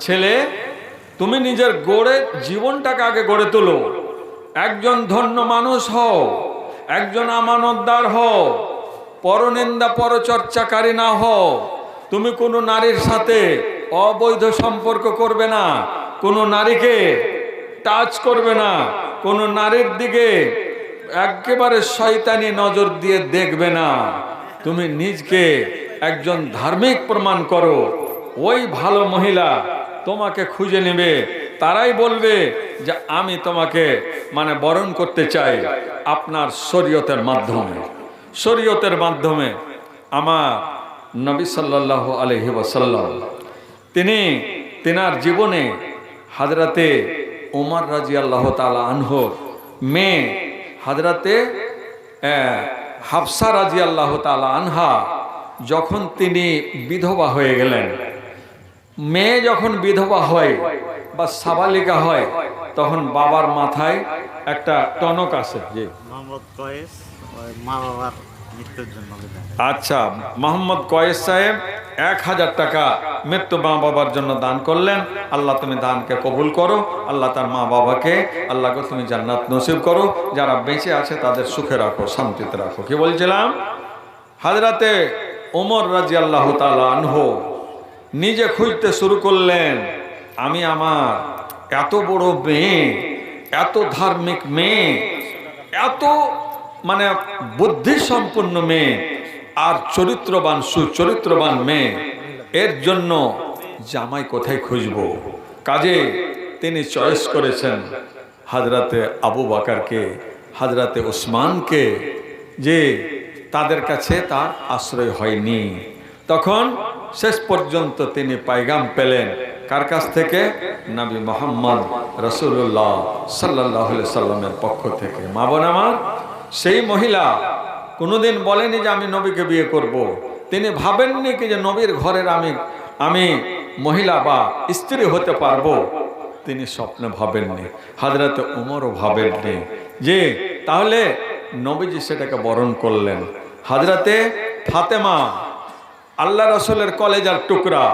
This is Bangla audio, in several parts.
ছেলে, তুমি নিজের গড়ে জীবনটাকে আগে গড়ে তোলো। একজন ধন্য মানুষ হও, একজন আমানতদার হও, পরনিন্দা পরচর্চাকারী না হও। তুমি কোনো নারীর সাথে অবৈধ সম্পর্ক করবে না, কোনো নারীকে টাচ করবে না, কোনো নারীর দিকে একেবারে শয়তানি নজর দিয়ে দেখবে না। তুমি নিজকে একজন ধার্মিক প্রমাণ করো। ওই ভালো মহিলা তোমাকে খুঁজে নেবে। তারাই বলবে যে আমি তোমাকে মানে বরণ করতে চাই আপনার শরীয়তের মাধ্যমে। শরীয়তের মাধ্যমে আমার নবী সাল্লাহ আলহি ওয়াসাল্লাম, তিনি তেনার জীবনে হাজরাতে উমর রাজি আল্লাহ তালা আনহর মেয়ে হাজরাতে হাফসা রাজি আল্লাহ তালা আনহা, যখন তিনি বিধবা হয়ে গেলেন মেয়ে যখন বিধবা হয় বা সাবালিকা হয় তখন বাবার মাথায় একটা টনক আসে যে আচ্ছা মোহাম্মদ কয়েস সাহেব এক হাজার টাকা মৃত্যু মা বাবার জন্য দান করলেন। আল্লাহ তুমি দানকে কবুল করো। আল্লাহ তার মা বাবাকে আল্লাহকে তুমি জান্নাত নসিব করো। যারা বেঁচে আছে তাদের সুখে রাখো শান্তিতে রাখো। কি বলছিলাম? হাজরাতে ওমর রাজি আল্লাহ আনহ নিজে খুঁজতে শুরু করলেন, আমি আমার এত বড় মেয়ে, এত ধার্মিক মেয়ে, এত মানে বুদ্ধি সম্পন্ন মেয়ে, আর চরিত্রবান, সুচরিত্রবান মেয়ে, এর জন্য জামাই কোথায় খুঁজব? কাজে তিনি চয়েস করেছেন হাজরাতে আবু বাকারকে, হাজরাতে ওসমানকে যে তাদের কাছে তার আশ্রয় হয়নি। তখন শেষ পর্যন্ত তিনি পাইগাম পেলেন। কার কাছ থেকে? নবী মোহাম্মদ রসুল্লাহ সাল্লাহ সাল্লামের পক্ষ থেকে। মা বোন আমার, সেই মহিলা কোনোদিন বলেনি যে আমি নবীকে বিয়ে করব। তিনি ভাবেননি কি যে নবীর ঘরের আমি আমি মহিলা বা স্ত্রী হতে পারব। তিনি স্বপ্নে ভাবেননি হাজরাতে উমরও ভাবেননি যে, তাহলে নবীজি সেটাকে বরণ করলেন। হাজরাতে ফাতেমা আল্লাহ রসুলের কলেজার টুকরা।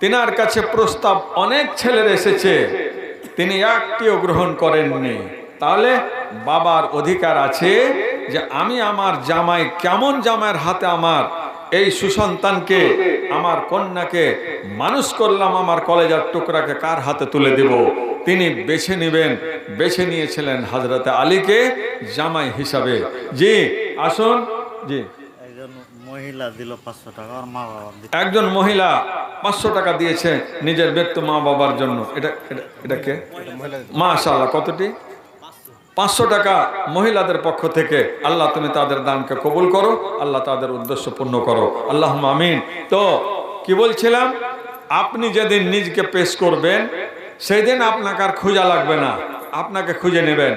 তিনার কাছে প্রস্তাব অনেক ছেলের এসেছে। তিনি একটিও গ্রহণ করেননি। তাহলে বাবার অধিকার আছে যে আমি আমার জামাই কেমন জামাইয়ের হাতে আমার এই সুসন্তানকে, আমার কন্যাকে মানুষ করলাম, আমার কলেজার টুকরাকে কার হাতে তুলে দেব? তিনি বেছে নেবেন, বেছে নিয়েছিলেন হাজরতে আলীকে জামাই হিসাবে। জি, আসুন। জি। মহিলা দিল পাঁচশো টাকা মা একজন মহিলা পাঁচশো টাকা দিয়েছে নিজের ব্যক্তি মা বাবার জন্য। এটা- এটা কে? মাশাল্লাহ কতটি? পাঁচশো টাকা মহিলাদের পক্ষ থেকে। আল্লাহ তুমি তাদের দানকে কবুল করো, আল্লাহ তাদের উদ্দেশ্য পূর্ণ করো। আল্লাহ আমিন। তো, কি বলছিলাম? আপনি যেদিন নিজকে পেশ করবেন, সেদিন আপনাকে আর খোঁজা লাগবে না। আপনাকে খুঁজে নেবেন।